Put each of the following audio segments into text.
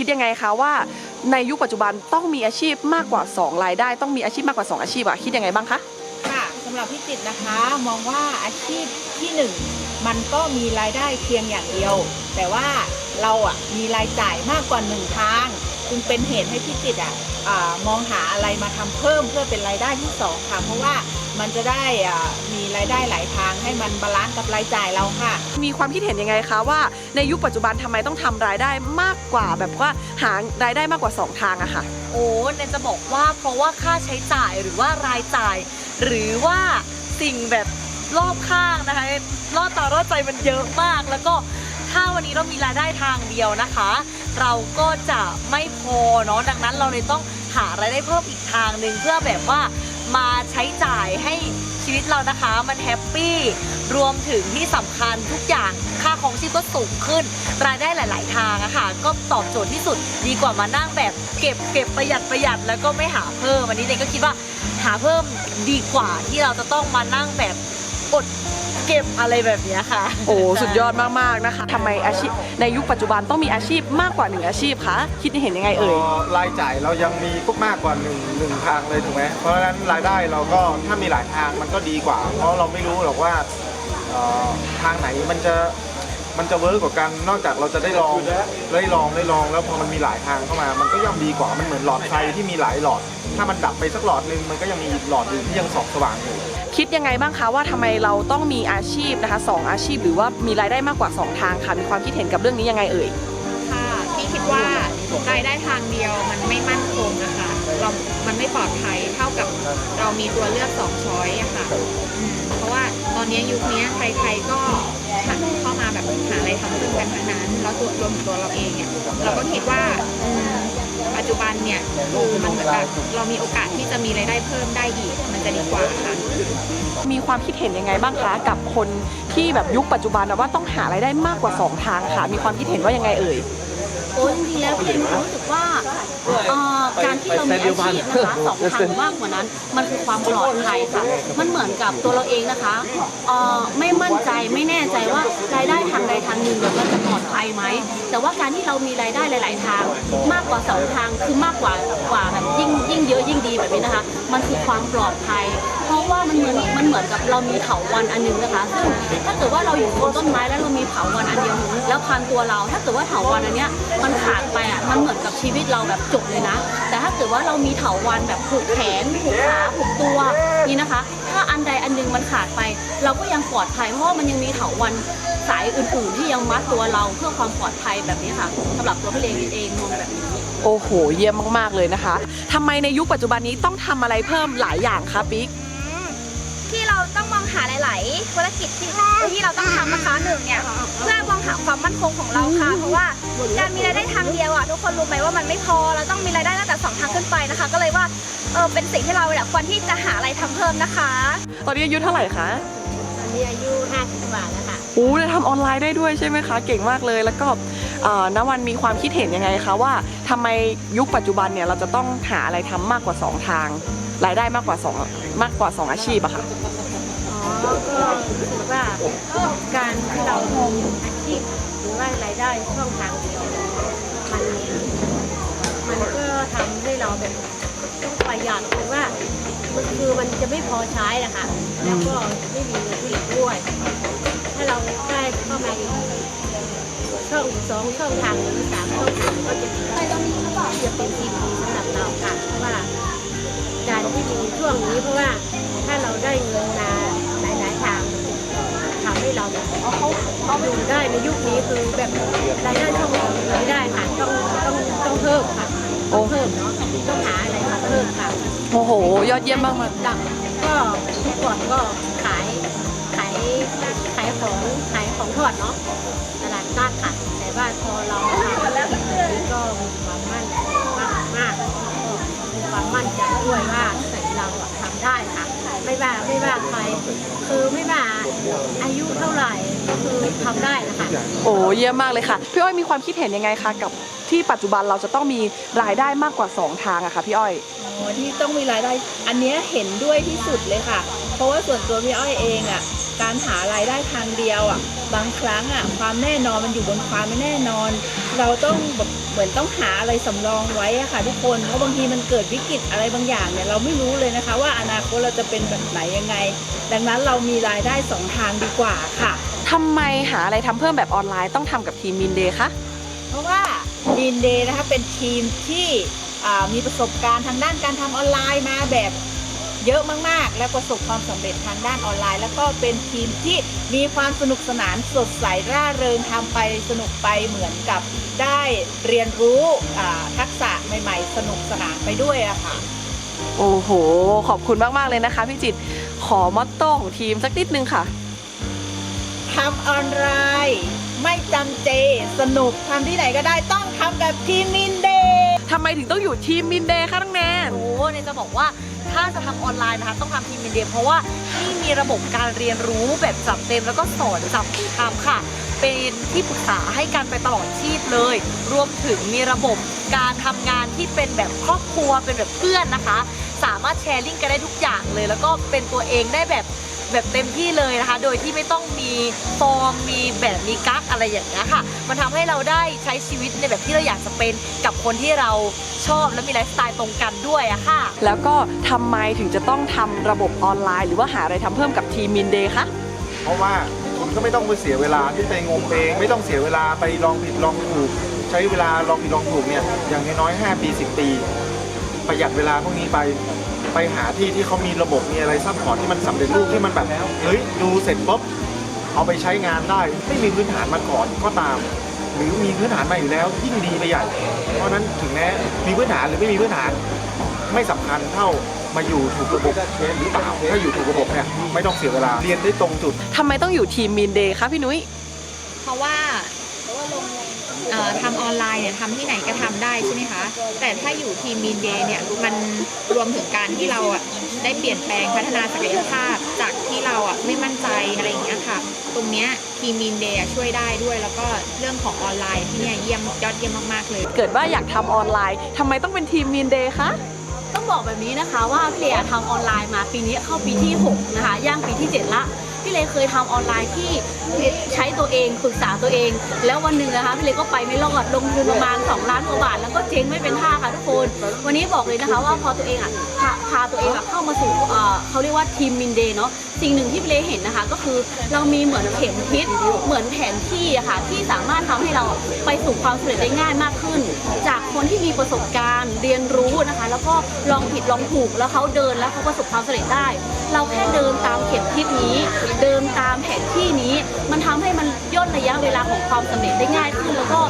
คิดยังไงคะว่าในยุคปัจจุบันต้องมีอาชีพมากกว่า 2 รายได้ ต้องมีอาชีพมากกว่า 2 อาชีพอะคิดยังไงบ้างคะค่ะสำหรับพี่จิตนะคะ มองว่าอาชีพที่หนึ่งมันก็มีรายได้เพียงอย่างเดียว แต่ว่าเราอะมีรายจ่ายมากกว่าหนึ่งทาง จึงเป็นเหตุให้พี่จิตรอะอ่ามองหาอะไรมาทำเพิ่มเพื่อเป็นรายได้ที่สองค่ะเพราะว่ามันจะได้อ่ามีรายได้หลายทางให้มันบาลานซ์กับรายจ่ายเราค่ะ มีความคิดเห็นยังไงคะว่าในยุคปัจจุบันทำไมต้องทำรายได้มากกว่าแบบว่าหารายได้มากกว่า 2 ทางอะค่ะ โอ้เนนจะบอกว่าเพราะว่าค่าใช้จ่ายหรือว่ารายจ่าย หรือว่าสิ่งแบบรอบข้างนะคะรอดตารอดใจมันเยอะมาก แล้วก็ถ้าวันนี้เรามีรายได้ทางเดียวนะคะ เราก็จะไม่พอเนาะดังนั้นเราเลยต้องหารายได้เพิ่มอีกทางหนึ่งเพื่อแบบว่ามาใช้จ่ายให้ชีวิตเรานะคะมันแฮปปี้รวมถึงที่สำคัญทุกอย่างค่าของชีพก็สูงขึ้น รายได้หลาย ๆ ทางอะค่ะก็ตอบโจทย์ที่สุดดีกว่ามานั่งแบบเก็บเก็บประหยัดประหยัดแล้วก็ไม่หาเพิ่มอันนี้เนยก็คิดว่าหาเพิ่มดีกว่าที่เราจะต้องมานั่งแบบ อดเก็บอะไรแบบเนี้ยค่ะ โอ้สุดยอดมากๆนะคะทำไมอาชีพในยุคปัจจุบันต้องมีอาชีพมากกว่าหนึ่งอาชีพคะคิดเห็นยังไงเอ่ยรายจ่ายเรายังมีพวกมากกว่าหนึ่งหนึ่งทางเลยถูกไหมเพราะฉะนั้นรายได้เราก็ถ้ามีหลายทางมันก็ดีกว่า เพราะเราไม่รู้หรอกว่าเอ่อทางไหนมันจะมันจะเวิร์กกว่ากันนอกจากเราจะได้ลองได้ลองได้ลองแล้วพอมันมีหลายทางเข้ามา มันก็ย่อมดีกว่ามันเหมือนหลอดไฟที่มีหลายหลอด ถ้ามันดับไปสักหลอดหนึงมันก็ยังมีอีกหลอดหนึงที่ยังส่องสว่างอยู่ คิดยังไงบ้างคะว่าทำไมเราต้องมีอาชีพนะคะสองอาชีพ หรือว่ามีรายได้มากกว่า 2 ทางค่ะมีความคิดเห็นกับเรื่องนี้ยังไงเอ่ยค่ะพี่คิดว่ารายได้ทางเดียวมันไม่มั่นคงนะคะเรามันไม่ปลอดภัยเท่ากับเรามีตัวเลือกสองช้อยอะค่ะอืมเพราะว่าตอนนี้ยุคนี้ใครๆก็หันเข้ามาแบบหาอะไรทำเพิ่มกันทั้งนั้นแล้วตัวรวมถึงตัวเราเองเนี่ยเราก็คิดว่าอืม ปัจจุบันเนี่ยคือมันเหมือนแบบเรามีโอกาสที่จะมีรายได้เพิ่มได้อีก มันจะดีกว่าค่ะมีความคิดเห็นยังไงบ้างคะกับคนที่แบบยุคปัจจุบันนะว่าต้องหารายได้มากกว่า 2 ทางค่ะ มีความคิดเห็นว่ายังไงเอ่ย จริงๆแล้วพี่มีความรู้สึกว่าเอ่อการที่เรามีอาชีพนะคะสองทางมากกว่านั้น มันคือความปลอดภัยค่ะ มันเหมือนกับตัวเราเองนะคะเอ่อไม่มั่นใจไม่แน่ใจว่ารายได้ทางใดทางหนึ่งเนี่ยมันจะปลอดภัยไหม แต่ว่าการที่เรามีรายได้หลาย ๆ ทาง มากกว่าสองทางคือมากกว่ากว่าแบบยิ่งยิ่งเยอะยิ่งดีแบบนี้นะคะ มันคือความปลอดภัย ว่ามันเหมือนมันเหมือนกับเรามีเถาวันอันหนึงนะคะซึ่งถ้าเกิดว่าเราอยู่บนต้นไม้แล้วเรามีเถาวันอันเดียวแล้วพันตัวเรา ถ้าเกิดว่าเถาวันอันเนี้ยมันขาดไปอะมันเหมือนกับชีวิตเราแบบจบเลยนะ แต่ถ้าเกิดว่าเรามีเถาวันแบบผูกแขนผูกขาผูกตัวนี่นะคะ ถ้าอันใดอันหนึงมันขาดไป เราก็ยังปลอดภัยเพราะมันยังมีเถาวันสายอื่นๆ ที่ยังมัดตัวเราเพื่อความปลอดภัยแบบนี้ค่ะสำหรับตัวพี่เลงเองมองแบบนี้โอ้โห เยี่ยมมาก ๆ เลยนะคะ ทำไมในยุคปัจจุบันนี้ต้องทำอะไรเพิ่มหลายอย่างคะปิ๊ก หลายๆธุรกิจที่ที่เราต้องทำนะคะหนึ่งเนี่ยเพื่อมองหาความมั่นคงของเราค่ะ เพราะว่าการมีรายได้ทางเดียวอะทุกคนรู้ไหมว่ามันไม่พอเราต้องมีรายได้ตั้งแต่สองทางขึ้นไปนะคะ ก็เลยว่าเออเป็นสิ่งที่เราเนี่ยควรที่จะหาอะไรทำเพิ่มนะคะ ตอนนี้อายุเท่าไหร่คะตอนนี้อายุ50กว่าแล้วค่ะโอ้ได้ทำออนไลน์ได้ด้วยใช่ไหมคะ เก่งมากเลยแล้วก็เอ่อนวันมีความคิดเห็นยังไงคะว่าทำไมยุคปัจจุบันเนี่ยเราจะต้องหาอะไรทำมากกว่า 2 ทาง รายได้มากกว่า2มากกว่า 2 อาชีพอะค่ะอ๋อ ก็รู้สึกว่าการที่เรามีอาชีพหรือว่ารายได้ช่องทางเดียวมันมันก็ทำให้เราแบบต้องประหยัดหรือว่ามันคือมันจะไม่พอใช้นะคะแล้วก็ไม่มีเงินผลิตด้วย ถ้าเราได้เข้ามาอีกช่องสองช่องทางหรือสามช่องทางก็จะดีจะเป็นทีดีสำหรับเราค่ะเพราะว่าการที่มีช่วงนี้เพราะว่า อยู่ได้ในยุคนี้คือแบบรายได้ช่องอื่นไม่ได้ค่ะต้องต้องต้องเพิ่มค่ะต้องเพิ่มเนาะต้องหาอะไรมาเพิ่มค่ะโอ้โห ยอดเยี่ยมมากมากหลักก็ทุกก่อนก็ขายขายขายของขายของทอดเนาะตลาดนัดค่ะแต่ว่าพอเราทำแล้วก็มีความมั่นมากมากมีความมั่นใจด้วยว่าเราทำได้ค่ะ ไม่ว่าไม่ว่าใครคือไม่ว่าอายุเท่าไหร่ คือทำได้นะคะ โอ้เยี่ยมมากเลยค่ะ พี่อ้อยมีความคิดเห็นยังไงคะกับที่ปัจจุบันเราจะต้องมีรายได้มากกว่า 2 ทางอะค่ะพี่อ้อย อ๋อที่ต้องมีรายได้ อันเนี้ยเห็นด้วยที่สุดเลยค่ะ เพราะว่าส่วนตัวพี่อ้อยเองอะ การหารายได้ทางเดียวอะ บางครั้งอะ ความแน่นอนมันอยู่บนความไม่แน่นอน เราต้องแบบเหมือนมือนต้องหาอะไรสำรองไว้อะค่ะทุกคน เพราะบางทีมันเกิดวิกฤตอะไรบางอย่างเนี่ยเราไม่รู้เลยนะคะ ว่าอนาคตเราจะเป็นแบบไหนยังไง ดังนั้นเรามีรายได้สองทางดีกว่าค่ะ ทำไมหาอะไรทำเพิ่มแบบออนไลน์ต้องทำกับทีมมินเดย์คะ เพราะว่าดีนเดย์นะคะเป็นทีมที่อ่ามีประสบการณ์ทางด้านการทำออนไลน์มาแบบเยอะมากๆ และประสบความสำเร็จทางด้านออนไลน์ แล้วก็เป็นทีมที่มีความสนุกสนานสดใสร่าเริงทำไปสนุกไปเหมือนกับได้เรียนรู้อ่าทักษะใหม่ๆ สนุกสนานไปด้วยอะค่ะ โอ้โห ขอบคุณมาก ๆ เลยนะคะพี่จิตรขอมอตโต้ของทีมสักนิดนึงค่ะ ทำออนไลน์ ไม่จำเจ สนุกทำที่ไหนก็ได้ต้องทำแบบทีมมินเดย์ทำไมถึงต้องอยู่ทีมมินเดย์คะน้องแนน โอ้เนี่ยจะบอกว่าถ้าจะทำออนไลน์นะคะต้องทำทีมเป็นเดย์เพราะว่านี่มีระบบการเรียนรู้แบบจับเต็มแล้วก็สอนจับมือทำค่ะ เป็นที่ปรึกษาให้กันไปตลอดชีพเลย รวมถึงมีระบบการทำงานที่เป็นแบบครอบครัวเป็นแบบเพื่อนนะคะ สามารถแชร์ลิงก์กันได้ทุกอย่างเลย แล้วก็เป็นตัวเองได้แบบ แบบเต็มที่เลยนะคะ โดยที่ไม่ต้องมีฟอร์มมีแบบมีกั๊กอะไรอย่างเงี้ยค่ะ มันทำให้เราได้ใช้ชีวิตในแบบที่เราอยากจะเป็นกับคนที่เราชอบและมีไลฟ์สไตล์ตรงกันด้วยอะค่ะ แล้วก็ทำไมถึงจะต้องทำระบบออนไลน์ หรือว่าหาอะไรทำเพิ่มกับทีมมินเดย์คะเพราะว่าคุณก็ไม่ต้องไปเสียเวลาที่ไปงมเองไม่ต้องเสียเวลาไปลองผิดลองถูกใช้เวลาลองผิดลองถูกเนี่ยอย่างน้อยๆ5ปี 10 ปี ประหยัดเวลาพวกนี้ไป ไปหาที่ที่เขามีระบบมีอะไรซัพพอร์ตที่มันสำเร็จรูปที่มันแบบเฮ้ยดูเสร็จปุ๊บเอาไปใช้งานได้ ไม่มีพื้นฐานมาก่อนก็ตาม หรือมีพื้นฐานมาอยู่แล้วยิ่งดีไปใหญ่เพราะฉะนั้นถึงแม้มีพื้นฐานหรือไม่มีพื้นฐาน ไม่สำคัญเท่ามาอยู่ถูกระบบหรือเปล่าถ้าอยู่ถูกระบบเนี่ยไม่ต้องเสียเวลาเรียนได้ตรงจุด ทำไมต้องอยู่ทีมมินเดย์คะพี่นุ้ย เพราะว่าเอ่อ ทำออนไลน์เนี่ยทำที่ไหนก็ทำได้ใช่ไหมคะ แต่ถ้าอยู่ทีมมีนเดย์เนี่ยมันรวมถึงการที่เราอะได้เปลี่ยนแปลงพัฒนาศักยภาพจากที่เราอะไม่มั่นใจอะไรอย่างเงี้ยค่ะ ตรงเนี้ยทีมมีนเดย์ช่วยได้ด้วย แล้วก็เรื่องของออนไลน์ที่เนี่ยเยี่ยมยอดเยี่ยมมากๆเลย เกิดว่าอยากทำออนไลน์ทำไมต้องเป็นทีมมีนเดย์คะ บอกแบบนี้นะคะว่าพี่เลอะทำออนไลน์มาปีนี้เข้าปีที่ 6 นะคะ ย่างปีที่ 7 ละพี่เลเคยทำออนไลน์ที่ใช้ตัวเองปรึกษาตัวเอง แล้ววันหนึ่งนะคะพี่เลก็ไปไม่รอดลงทุนประมาณ 2 ล้านกว่าบาท แล้วก็เจ๊งไม่เป็นท่าค่ะทุกคน วันนี้บอกเลยนะคะว่าพอตัวเองอะพาตัวเองอะเข้ามาสู่เอ่อเขาเรียกว่าทีมมินเดย์เนาะ สิ่งหนึ่งที่พี่เลเห็นนะคะ ก็คือเรามีเหมือนเข็มทิศเหมือนแผนที่อะค่ะ ที่สามารถทำให้เราไปสู่ความสำเร็จได้ง่ายมากขึ้น จากคนที่มีประสบการณ์เรียนรู้นะคะ แล้วก็ลองผิดลองถูกแล้วเขาเดินแล้วเขาประสบความสำเร็จได้ เราแค่เดินตามเข็มทิศนี้ เดินตามแผนที่นี้ มันทำให้มัน ย่นระยะเวลาของความสำเร็จได้ง่ายขึ้น แล้วก็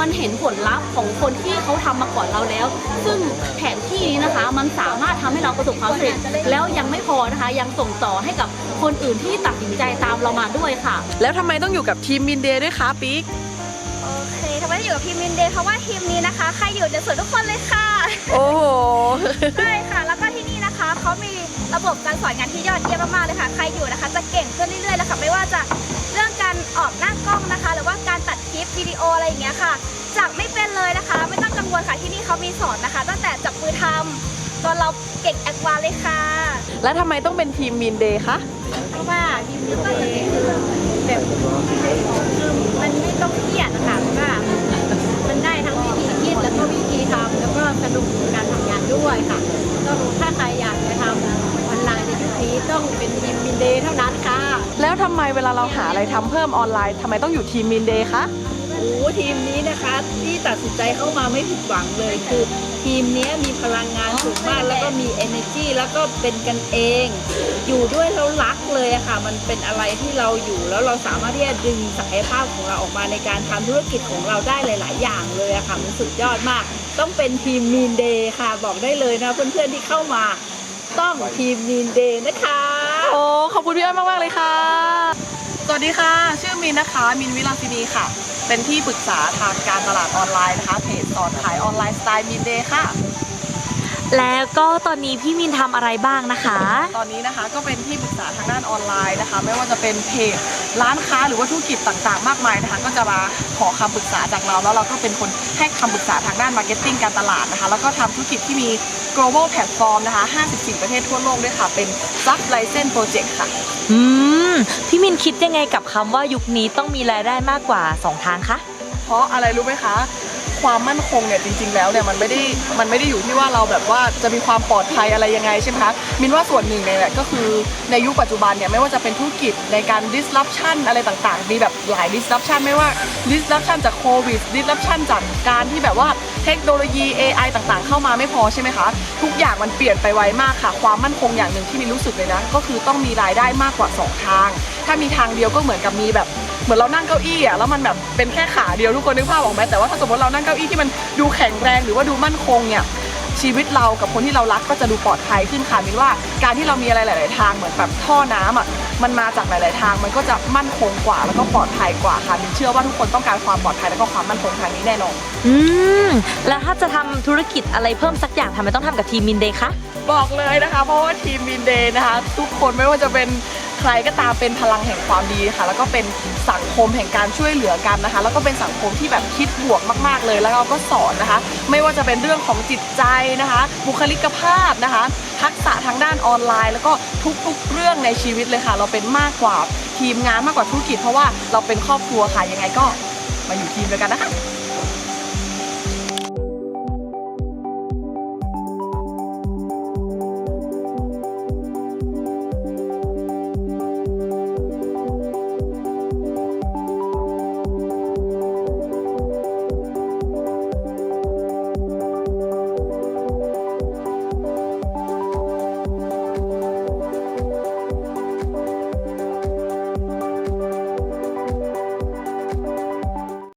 มันเห็นผลลัพธ์ของคนที่เขาทำมาก่อนเราแล้ว ซึ่งแผนที่นี้นะคะ มันสามารถทำให้เราประสบความสำเร็จ แล้วยังไม่พอนะคะ ยังส่งต่อให้กับคนอื่นที่ตัดสินใจตามเรามาด้วยค่ะ แล้วทำไมต้องอยู่กับทีมมินเดย์ด้วยคะปิ๊กโอเคทำไมต้องอยู่กับทีมมินเดย์เพราะว่าทีมนี้นะคะใครอยู่จะสวยทุกคนเลยค่ะ โอ้โหใช่ค่ะแล้วก็ที่นี่นะคะเขามีระบบการสอนงานที่ยอดเยี่ยมมากๆเลยค่ะ ใครอยู่นะคะ จะเก่งขึ้นเรื่อยๆเลยค่ะ ไม่ว่าจะ จากไม่เป็นเลยนะคะ ไม่ต้องกังวลค่ะที่นี่เขามีสอนนะคะ ตั้งแต่จับมือทำจนเราเก่งแอดวานซ์เลยค่ะ แล้วทำไมต้องเป็นทีมมินเดย์คะเพราะว่าทีมมินเดย์คือแบบคือมันไม่ต้องเครียดนะคะว่ามันได้ทั้งวิธีคิดแล้วก็วิธีทำแล้วก็สนุกกับการทำงานด้วยค่ะต้องถ้าใครอยากจะทำออนไลน์ในยุคนี้ต้องเป็นทีมมินเดย์เท่านั้นค่ะ แล้วทำไมเวลาเราหาอะไรทำเพิ่มออนไลน์ทำไมต้องอยู่ทีมมินเดย์คะโอ้ ทีมนี้นะคะ ที่ตัดสินใจเข้ามาไม่ผิดหวังเลยคือ ทีมเนี้ยมีพลังงานสูงมากแล้วก็มี energy แล้วก็เป็นกันเอง อยู่ด้วยแล้วรักเลยอะค่ะ มันเป็นอะไรที่เราอยู่แล้วเราสามารถที่จะดึงศักยภาพของเราออกมาในการทำธุรกิจของเราได้หลาย ๆ อย่างเลยอะค่ะมันสุดยอดมาก ต้องเป็นทีมมีนเดย์ค่ะ บอกได้เลยนะ เพื่อน ๆ ที่เข้ามาต้องทีมมีนเดย์นะคะ โอ้ขอบคุณพี่อ้อยมาก ๆ เลยค่ะ สวัสดีค่ะ ชื่อมินนะคะ มินวิลาสินีค่ะ เป็นที่ปรึกษาทางการตลาดออนไลน์นะคะเพจสอนขายออนไลน์สไตล์มินเดย์ค่ะ แล้วก็ตอนนี้พี่มินทำอะไรบ้างนะคะ ตอนนี้นะคะก็เป็นที่ปรึกษาทางด้านออนไลน์นะคะ ไม่ว่าจะเป็นเพจร้านค้าหรือว่าธุรกิจต่างๆ มากมายนะคะ ก็จะมาขอคำปรึกษาจากเรา แล้วเราก็เป็นคนให้คำปรึกษาทางด้านมาร์เก็ตติ้งการตลาดนะคะ แล้วก็ทำธุรกิจที่มี global platform นะคะ 54 ประเทศทั่วโลกด้วยค่ะ เป็น sub license project ค่ะ อืม พี่มินคิดยังไงกับคำว่ายุคนี้ต้องมีรายได้มากกว่า 2 ทางคะ เพราะอะไรรู้ไหมคะ ความมั่นคงเนี่ยจริง ๆ แล้วเนี่ยมันไม่ได้มันไม่ได้อยู่ที่ว่าเราแบบว่าจะมีความปลอดภัยอะไรยังไงใช่ไหมคะมินว่าส่วนหนึ่งเนี่ยก็คือในยุคปัจจุบันเนี่ยไม่ว่าจะเป็นธุรกิจในการ disruption อะไรต่างๆ มีแบบหลาย disruption ไม่ว่า disruption จากโควิด disruption จากการที่แบบว่าเทคโนโลยี AI ต่างๆ เข้ามาไม่พอใช่ไหมคะ ทุกอย่างมันเปลี่ยนไปไวมากค่ะ ความมั่นคงอย่างหนึ่งที่มินรู้สึกเลยนะ ก็คือต้องมีรายได้มากกว่า 2 ทาง ถ้ามีทางเดียวก็เหมือนกับมีแบบ เหมือนเรานั่งเก้าอี้อะแล้วมันแบบเป็นแค่ขาเดียวทุกคนนึกภาพออกไหมแต่ว่าถ้าสมมติเรานั่งเก้าอี้ที่มันดูแข็งแรงหรือว่าดูมั่นคงเนี่ยชีวิตเรากับคนที่เรารักก็จะดูปลอดภัยขึ้นค่ะมินว่าการที่เรามีอะไรหลาย ๆ ทางเหมือนแบบท่อน้ำอะมันมาจากหลาย ๆ ทาง มันก็จะมั่นคงกว่าแล้วก็ปลอดภัยกว่าค่ะมินเชื่อว่าทุกคนต้องการความปลอดภัยแล้วก็ความมั่นคงทางนี้แน่นอนอืมแล้วถ้าจะทำธุรกิจอะไรเพิ่มสักอย่างทำไมต้องทำกับทีมมินเดย์คะบอกเลยนะคะ เพราะว่าทีมวินเดย์นะคะ ทุกคนไม่ว่าจะเป็น ใครก็ตามเป็นพลังแห่งความดีค่ะ แล้วก็เป็นสังคมแห่งการช่วยเหลือกันนะคะ แล้วก็เป็นสังคมที่แบบคิดบวกมาก ๆ เลย แล้วเราก็สอนนะคะ ไม่ว่าจะเป็นเรื่องของจิตใจนะคะ บุคลิกภาพนะคะ ทักษะทางด้านออนไลน์ แล้วก็ทุกๆ เรื่องในชีวิตเลยค่ะ เราเป็นมากกว่าทีมงานมากกว่าธุรกิจ เพราะว่าเราเป็นครอบครัวค่ะยังไงก็มาอยู่ทีมเดียวกันนะคะ